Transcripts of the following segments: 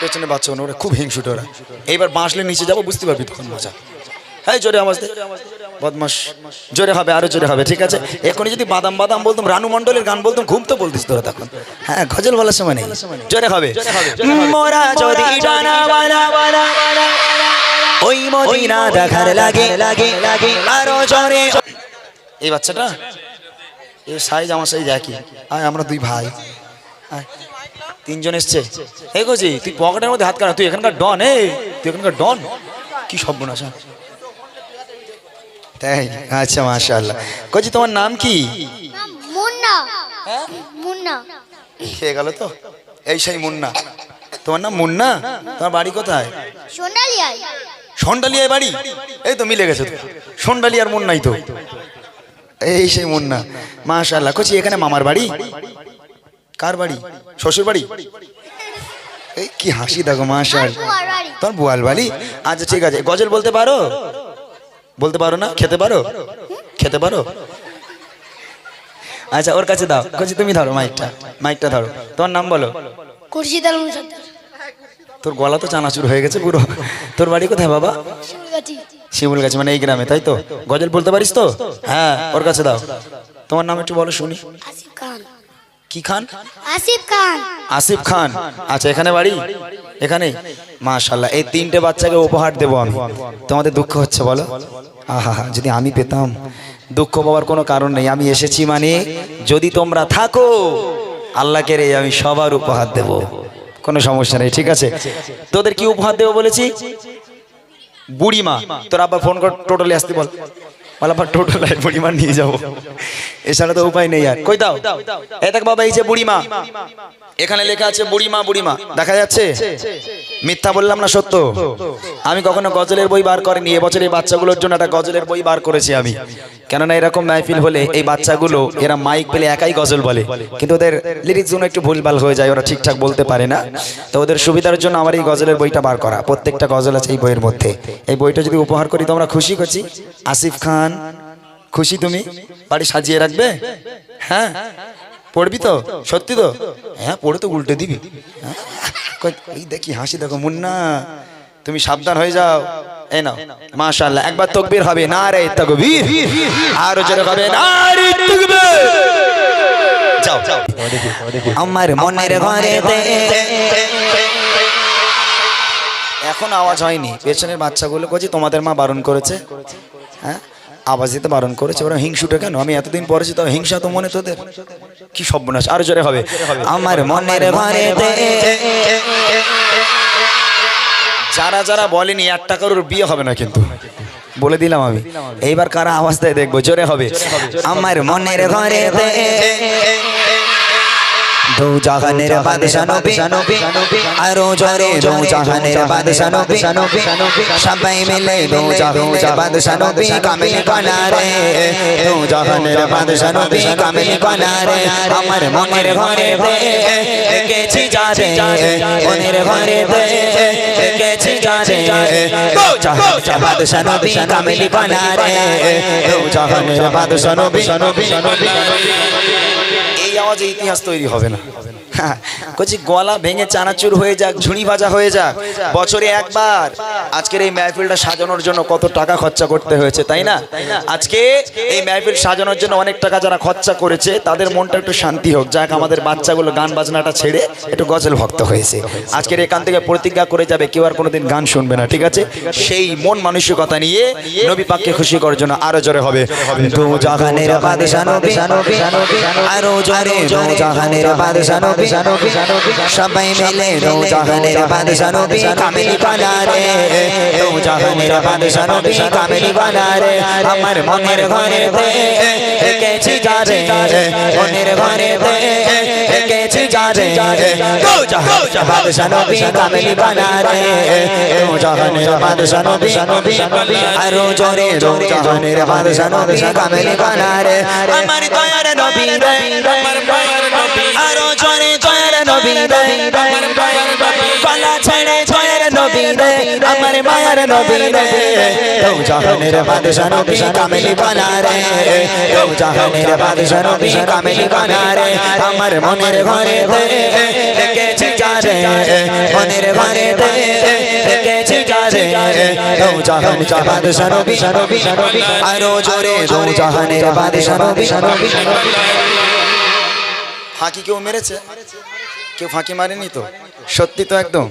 পেছনে বাচ্চা ওরা খুব হিংসুট ওরা এইবার নিচে যাব বুঝতে পারবি তখন মজা হ্যাঁ জোরে আওয়াজ বদমাস জোরে হবে আরও জোরে হবে ঠিক আছে এখনই যদি বাদাম বাদাম বলতাম রানু মণ্ডলের গান বলতাম ঘুম তো বলতিস তোরা তখন হ্যাঁ গজল বলার সময় নেই জোরে হবে মোরা যদি ডানাওয়ালা ওয়ালা ওয়ালা ওই মদিনা দেখার লাগে লাগে লাগে আরও জোরে এই বাচ্চাটা এই সাইজ আমার সাইজ একই। আয় আমরা দুই ভাই। আয় তিনজন এসছে। হে গোজি তুই পকেটের মধ্যে হাত কাটা তুই এখানকার ডন এ তুই এখানকার ডন। কি সব বোনাস তাই আচ্ছা মাশাআল্লাহ। কোজি তোমার নাম কি? মুন্না। মুন্না। খেয়ে গেল তো? এই সেই মুন্না। তোমার নাম মুন্না? তোমার বাড়ি কোথায়? সোনালিয়ায় সন্ডালিয়ায় বাড়ি? এই তো মিলে গেছে তো। সন্ডালিয়ার মুন্নাই তো। এই সেই মুন্না। মাশাআল্লাহ। কোচি এখানে মামার বাড়ি? কার বাড়ি? শ্বশুর বাড়ি? এই কি হাসি দেখো বাড়ি। তোমার বুয়াল বাড়ি? আচ্ছা ঠিক আছে। গজল বলতে পারো? বলতে পারো না? খেতে পারো? খেতে পারো? আচ্ছা ওর কাছে দাও। কোচি তুমি ধরো মাইকটা। মাইকটা ধরো। তোমার নাম বলো। খুরশিদ আলম সর্দার। তোর গলা তো চানাচুর হয়ে গেছে পুরো। তোর বাড়ি কোথায় বাবা? শিমুল গাছে মানে এই গ্রামে তাই তো? গজল বলতে পারিস তো? হ্যাঁ ওর কাছে দাও। তোমার নাম একটু বলো শুনি। খান। কি খান? আসিফ খান। আসিফ খান। আচ্ছা এখানে বাড়ি? এখানে মাশাল্লাহ এই তিনটে বাচ্চাকে উপহার দেবো আমি। তোমাদের দুঃখ হচ্ছে বলো? আহা যদি আমি পেতাম দুঃখ পাওয়ার কোনো কারণ নেই। আমি এসেছি মানে যদি তোমরা থাকো আল্লাহকে রে আমি সবার উপহার দেব। কোনো সমস্যা নেই ঠিক আছে? তোদের কি উপহার দেবো বলেছি? বুড়িমা তোর আব্বা ফোন কর টোটালি আসতে বল। বল আবার টোটাল বুড়িমা নিয়ে এছাড়া তো উপায় নেই আর। কই দাও? এ দেখ বাবা, এই যে বুড়িমা। এখানে লেখা আছে, বুড়িমা বুড়িমা। দেখা যাচ্ছে? মিথ্যা বললাম না সত্য? আমি কখনো গজলের বই বার করিনি। এবছর এই বাচ্চাগুলোর জন্য একটা গজলের বই বার করেছি আমি। কেননা এরকম মাহফিল হলে এই বাচ্চাগুলো, এরা মাইক পেলে একাই গজল বলে। কিন্তু ওদের লিরিক্সগুলো একটু ভুলভাল হয়ে যায়, ওরা ঠিকঠাক বলতে পারে না। তো ওদের সুবিধার জন্য আমার এই গজলের বইটা বার করা। প্রত্যেকটা গজল আছে এই বইয়ের মধ্যে। এই বইটা যদি উপহার করি তো আমরা খুশি করছি। আসিফ খান খুশি তুমি? বাড়ি সাজিয়ে রাখবে? হ্যাঁ? পড়বি তো? সত্যি তো? হ্যাঁ পড়ে তো উল্টে দিবি। হ্যাঁ? এই দেখি হাসি দেখো, মুন্না। তুমি সাবধান হয়ে যাও। এই নাও। মাশাআল্লাহ, একবার তকবীর হবে। না রে তকবীর। আর জোরে হবে। না রে তকবীর। যাও আমার মনের ঘরে এখন আওয়াজ হয়নি। পেছনের বাচ্চাগুলো কছি তোমাদের মা বারণ করেছে? হ্যাঁ? আওয়াজ দিতে বারণ করেছে ওরা হিংসুটা কেন? আমি এতদিন পরেছি তো হিংসা তো মনে তোদের? কি সর্বনাশ। আরও জোরে হবে। আমার মনের ঘরে যারা যারা বলেনি এক টাকার বিয়ে হবে না কিন্তু। বলে দিলাম আমি। এইবার কারা আওয়াজ দেয় দেখব। জোরে হবে। আমার মনের ঘরে দু জাহানের বাদশা নবী আরও জোরে দু জাহানের বাদশা নবী সবাই মিলে দু জাহানের বাদশা নবী কামিল কনারে দু জাহানের বাদশা নবী কামিল কনারে আমার মনের ঘরে দেখেছি যারে মনের ঘরে দেখেছি যারে। দু জাহানের বাদশা নবী কামিল দু জাহানের বাদশা নবী এই আওয়াজে ইতিহাস তৈরি হবে না। কচি গলা ভেঙে চানাচুর হয়ে যাক ঝুড়ি ভাজা হয়ে যাক। বছরে একবার। আজকের এই মেহফিলটা সাজানোর জন্য কত টাকা খরচা করতে হয়েছে তাই না? আজকে এই মেহফিল সাজানোর জন্য অনেক টাকা যারা খরচা করেছে তাদের মনটা একটু শান্তি হোক। যাক আমাদের বাচ্চাগুলো গান বাজনাটা ছেড়ে একটু গজল ভক্ত হয়েছে। আজকের এখান থেকে প্রতিজ্ঞা করে যাবে কেউ আর কোনোদিন গান শুনবে না ঠিক আছে? সেই মন মানসিকতা নিয়ে নবী পাককে খুশি করার জন্য আরও জোরে হবে। দু জাহানের বাদশা নবী আরও জোরে দু জাহানের বাদশা নবী। সবাই মিলে দু জাহানের বাদশা নবী বানারে। দু জাহানের বাদশা নবী বানারে। আমার মনের ঘরে দেখেছি যারে। মনের ঘরে দেখেছি যারে। দু জাহানের বাদশা বানারে। দু জাহানের বাদশা আরও জোরে দু জাহানের বাদশা নবী বানারে। আমার দয়ার নবী রে আমার আরও জোরে দয়ার নবী রে। গলা ছেড়ে দয়ার নবী রে। আমার মায়ার নবী রে। দো জাহানের বাদশা নবী কামেলি বানা রে। দো জাহানের বাদশা নবী কামেলি বানা রে। আমার মনের ঘরে দেখেছি যারে মনের ঘরে দেখেছি যারে দো জাহানের বাদশা নবী। আরও জোরে দো জাহানের বাদশা নবী। ফাঁকি কেউ মেরেছে? কেউ ফাঁকি মারেনি তো? সত্যি তো একদম।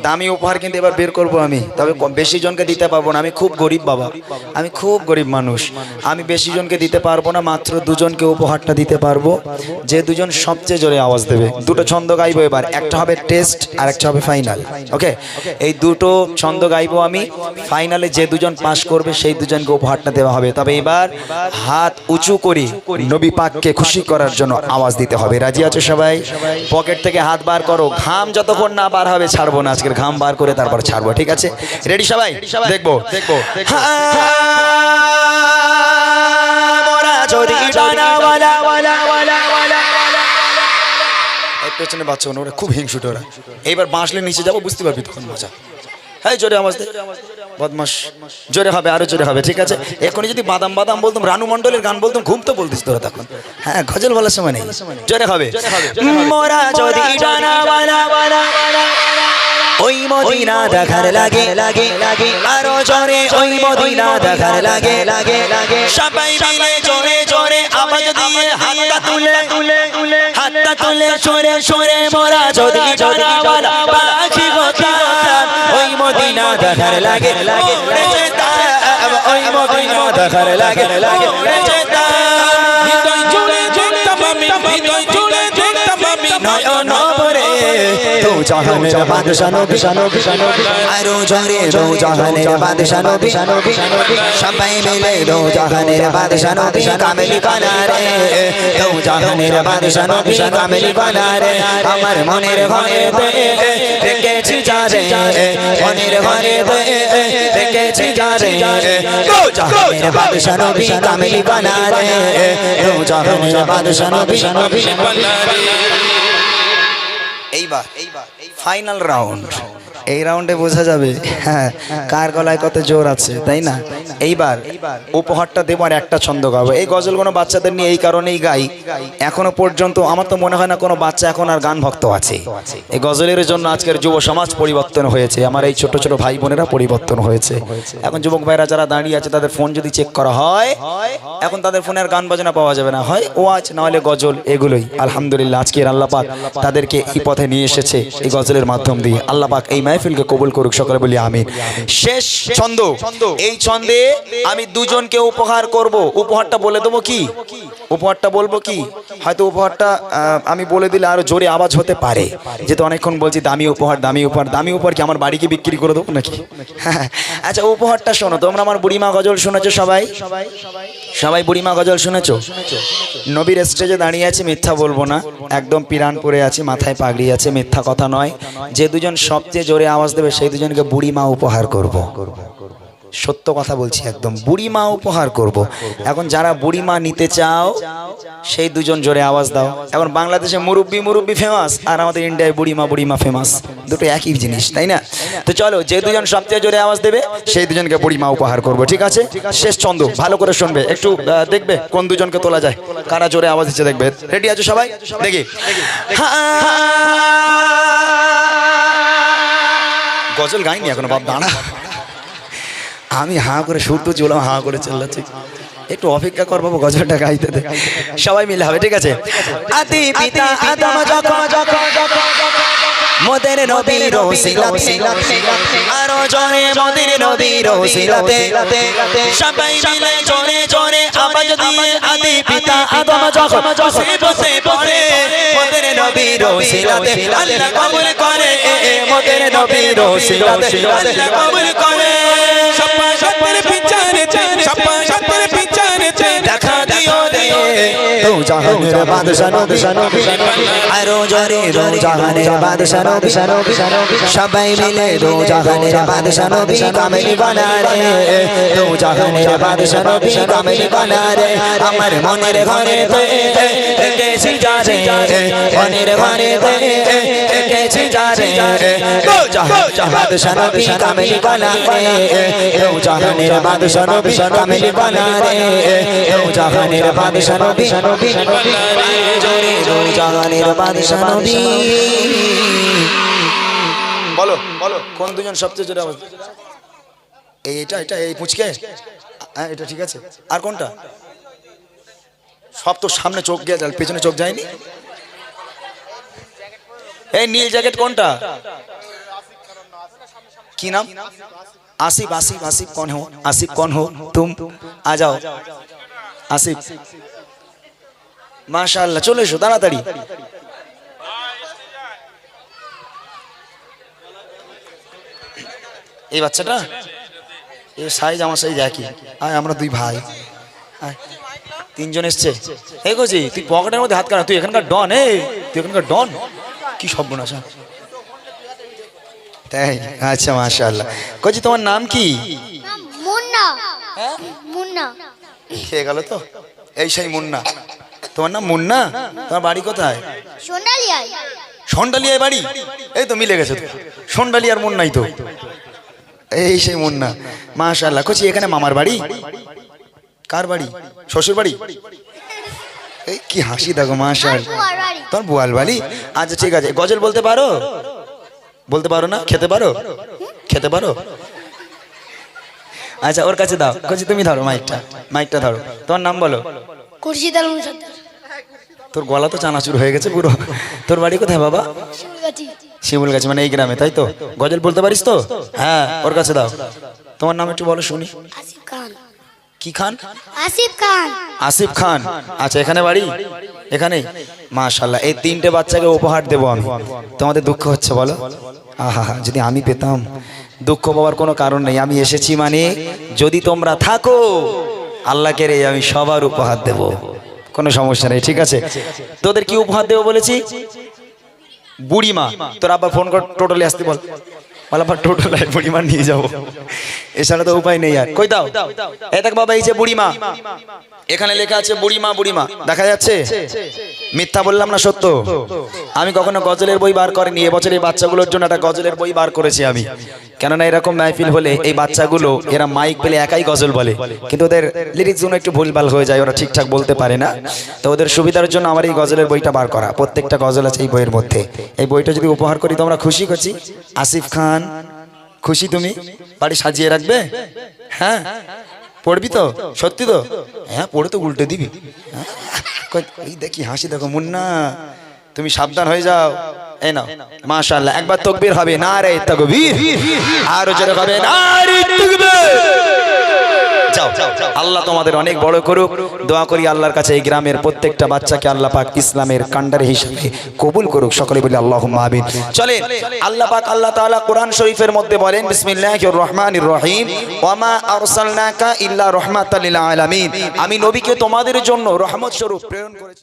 দামি উপহার কিন্তু এবার বের করব আমি। তবে বেশি জনকে দিতে পারব না। আমি খুব গরিব বাবা। আমি খুব গরিব মানুষ। আমি বেশি জনকে দিতে পারব না, মাত্র দুজনকে উপহারটা দিতে পারব। যে দুজন সবচেয়ে জোরে আওয়াজ দেবে। দুটো ছন্দ গাইবো এবার। একটা হবে টেস্ট, আর একটা হবে ফাইনাল। ওকে? এই দুটো ছন্দ গাইবো আমি। ফাইনালে যে দুজন পাস করবে, সেই দুজনকে উপহারটা দেওয়া হবে। তবে এবার হাত উঁচু করি নবী পাককে খুশি করার জন্য আওয়াজ দিতে হবে। রাজি আছো সবাই? পকেট থেকে হাত বার করো। ঘাম যতক্ষণ না বার হবে ছাড়বো না আজকের ঘাম বার করে তারপর ছাড়বো ঠিক আছে? রেডি সবাই? দেখব। দেখব পেছনে বাচ্চা ওরা খুব হিংসুট ওরা। এইবার বাঁশলে নিচে যাব বুঝতে পারবি তখন মজা। হ্যাঁ জোরে দে। বদমাস জোরে হবে আরও জোরে হবে ঠিক আছে এখনই যদি বাদাম বাদাম বলতাম রানু মণ্ডলের গান বলতাম ঘুম তো বলতিস তোরা তখন হ্যাঁ গজল বলার সময় নেই জোরে হবে মোরা যদি ওই মদিনা দেখার লাগে লাগে লাগে আরও জোরে ওই মদিনা দেখার লাগে লাগে লাগে সবাই মিলে জোরে জোরে আওয়াজ দিয়ে হাতটা তুলে তুলে তুলে হাতটা তুলে সরে সরে মোরা যদি গোতাম ওই মদিনা দেখার লাগে লাগে উড়ে যেতাম ওই মদিনা দেখার লাগে লাগে উড়ে যেতাম হৃদয় জুড়ে দেখতাম আমি হৃদয় জাহানের বাদশা নবী। আরও জোরে দো জাহানের বাদশা নবী। সবাই মিলে দো জাহানের বাদশা নবী। কামেলি বানা রে দো জাহানের বাদশা নবী। কামেলি বানা রে আমার মনের ঘরে রেখেছি যারে মনের ঘরে রেখেছি যারে দো জাহানের বাদশা নবী। কামেলি বানা রে দো জাহানের বাদশা নবী। এইবার ফাইনাল রাউন্ড এই রাউন্ডে বোঝা যাবে হ্যাঁ কার গলায় কত জোর আছে, তাই না? এইবার উপহারটা দেবো আর একটা ছন্দ গাবো। এই গজল কোনো বাচ্চাদের নিয়ে এই কারণেই গাই। এখনও পর্যন্ত আমার তো মনে হয় না কোনো বাচ্চা এখন আর গান ভক্ত আছে। এই গজলের জন্য আজকের যুব সমাজ পরিবর্তন হয়েছে। আমার এই ছোট ছোট ভাই বোনেরা পরিবর্তন হয়েছে। এখন যুবক ভাইরা যারা দাঁড়িয়ে আছে, তাদের ফোন যদি চেক করা হয়, এখন তাদের ফোনে আর গান বাজনা পাওয়া যাবে না। হয় ওয়াজ না হলে গজল এগুলোই। আলহামদুলিল্লাহ, আজকের আল্লাহ পাক তাদেরকে এই পথে নিয়ে এসেছে এই গজলের মাধ্যম দিয়ে। আল্লাহ পাক এই মাহফিলকে কবুল করুক সকলে বলি আমিন। শেষ ছন্দ। এই ছন্দে আমি দুজনকে উপহার করব। উপহারটা বলে দেবো কি? উপহারটা বলব কি? হয়তো উপহারটা আমি বলে দিলে আরও জোরে আওয়াজ হতে পারে। যেহেতু অনেকক্ষণ বলছি দামি উপহার দামি উপহার দামি উপহার কি আমার বাড়িকে বিক্রি করে দেবো নাকি? আচ্ছা উপহারটা শোনো। তোমরা আমার বুড়িমা গজল শুনেছো সবাই? সবাই বুড়িমা গজল শুনেছো? নবীর স্টেজে দাঁড়িয়ে আছে, মিথ্যা বলব না। একদম পিরান পরে আছে, মাথায় পাগড়ি আছে, মিথ্যা কথা নয়। যে দুজন সবচেয়ে জোরে আওয়াজ দেবে, সেই দুজনকে বুড়ি মা উপহার করব। সত্য কথা বলছি একদম, বুড়ি মা উপহার করব। এখন যারা বুড়ি মা নিতে চাও, সেই দুজন জোরে আওয়াজ দাও। এখন বাংলাদেশে মুরব্বি মুরব্বি ফেমাস আর আমাদের ইন্ডিয়ায় বুড়ি বুড়িমা বুড়িমা ফেমাস দুটো একই জিনিস, তাই না? তো চলো, যে দুজন সবচেয়ে জোরে আওয়াজ দেবে, সেই দুজনকে বুড়িমা উপহার করব, ঠিক আছে? শেষ ছন্দ, ভালো করে শুনবে, একটু দেখবে কোন দুজনকে তোলা যায়। কারা জোরে আওয়াজ দিচ্ছে দেখবে। রেডি আছো সবাই? দেখি। গজল গাইনি এখনও, বাপ দাঁড়া। আমি হাঁ করে সুর তো হাঁ করে চিল্লাচ্ছি। একটু অপেক্ষা কর বাবু, গজলটা গাইতে দে। সবাই মিলে হবে, ঠিক আছে? আদি পিতা আরও আদি পিতা বসে পড়ে নবীর ওসিলাতে আল্লাহ কবুল করে মোদের নবীর ওসিলাতে আল্লাহ কবুল করে সপ্পা সপ্পের পিছনে সপ্পা রে তো জাহানের বাদশা নবী আরও জরে দো জাহানের বাদশা নবী সবাই মিলে দো জাহানের বাদশা নবী কামেলি বানা রে দো জাহানের বাদশা নবী কামেলি বানা রে আমার মনের ঘরে রেখেছি যারে মনের ঘরে রেখেছি যারে দো জাহান বাদশা নবী কামিল বালা রে দো জাহানের বাদশা নবী কামিল বালা রে দো জাহানের বাদশা কোন দুজন এই এটা এটা এই হ্যাঁ এটা ঠিক আছে। আর কোনটা? সব তো সামনে চোখ গিয়ে যায় পেছনে চোখ যায়নি? এই নীল জ্যাকেট কোনটা? কি নাম? আসিফ আসিফ আসিফ কন হো? আসিফ কন হো? তুম আ যাও। আসিফ। মাশাল্লাহ চলে এসো তাড়াতাড়ি। এই বাচ্চাটা? এ সাইজ আমার সাইজ একই। আয় আমরা দুই ভাই। তিনজন এসছে। এই কছি তুই পকেটের মধ্যে হাত কাটা তুই এখানকার ডন এ তুই এখানকার ডন কি সব আছে তাই? আচ্ছা মাশাআল্লাহ। কচি তোমার নাম কি? মুন্না। হ্যাঁ? মুন্না। খেয়ে গেল তো? এই সেই মুন্না। তোমার নাম মুন্না? তোমার বাড়ি কোথায়? সোনালিয়ায়। সন্ডালিয়ায় বাড়ি? এই তো মিলে গেছে তো। সন্ডালিয়ার মুন্নাই তো। এই সেই মুন্না। মাশাআল্লাহ। কচি এখানে মামার বাড়ি? কার বাড়ি? শ্বশুর বাড়ি? এই কি হাসি দেখো বাড়ি। তোমার বুয়াল বাড়ি? আচ্ছা ঠিক আছে। গজল বলতে পারো? বলতে পারো না? খেতে পারো? খেতে পারো? আচ্ছা ওর কাছে দাও। কচি তুমি ধরো মাইকটা। মাইকটা ধরো। তোমার নাম বলো। খুরশিদ আলম সর্দার তোর গলা তো চানাচুর হয়ে গেছে পুরো। তোর বাড়ি কোথায় বাবা? শিমুল গাছ মানে এই গ্রামে তাই তো? গজল বলতে পারিস তো? হ্যাঁ ওর কাছে দাও। তোমার নাম একটু বলো শুনি। আসিফ খান। কি খান? আসিফ খান। আসিফ খান। আচ্ছা এখানে বাড়ি? এখানে? মাশাল্লাহ এই তিনটে বাচ্চাকে উপহার দেবো আমি। তোমাদের দুঃখ হচ্ছে বলো? আহা যদি আমি পেতাম দুঃখ পাওয়ার কোনো কারণ নেই। আমি এসেছি মানে যদি তোমরা থাকো আল্লাহকে রে আমি সবার উপহার দেব। কোনো সমস্যা নেই, ঠিক আছে? তোদের কি উপহার দেবো বলেছি? বুড়িমা, তোর আবার ফোন কর, টোটালি আসতে বল। আবার নিয়ে এছাড়া তো উপায় নেই আর। কই দাও? এ দেখ বাবা, এই যে বুড়িমা। এখানে লেখা আছে, বুড়িমা বুড়িমা। দেখা যাচ্ছে? মিথ্যা বললাম না সত্য? আমি কখনো গজলের বই বার করিনি এবছর এই বাচ্চাগুলোর জন্য একটা গজলের বই বার করেছি আমি। কেননা এরকম মাহফিল হলে এই বাচ্চাগুলো, এরা মাইক পেলে একাই গজল বলে। কিন্তু ওদের লিরিক্সগুলো একটু ভুলভাল হয়ে যায়, ওরা ঠিকঠাক বলতে পারে না। তো ওদের সুবিধার জন্য আমার এই গজলের বইটা বার করা, প্রত্যেকটা গজল আছে এই বইয়ের মধ্যে। এই বইটা যদি উপহার করি, তোমরা খুশি করছি আসিফ খান, খুশি তুমি? বাড়ি সাজিয়ে রাখবে? হ্যাঁ? পড়বি তো? সত্যি তো? হ্যাঁ পড়ে তো উল্টে দিবি। হ্যাঁ? এই দেখি হাসি দেখো, মুন্না, তুমি সাবধান হয়ে যাও। এই মাশাআল্লাহ, একবার তকবীর হবে না রে তকবীর। আর জোরে হবে না রে তকবীর। যাও আল্লাহ তোমাদের অনেক বড় করুক। দোয়া করি আল্লাহর কাছে এই গ্রামের প্রত্যেকটা বাচ্চাকে আল্লাহ পাক ইসলামের কান্ডার হিসাবে কবুল করুক। সকলে বলি আল্লাহ মাহবিন চলে, আল্লাহ পাক আল্লাহ তাআলা কোরআন শরীফের মধ্যে বলেন, বিসমিল্লাহির রহমানির রহিম। ওয়ামা আরসালনাকা ইল্লা রাহমাতাল লিল আলামিন। আমি নবীকে তোমাদের জন্য রহমত স্বরূপ প্রেরণ করেছি।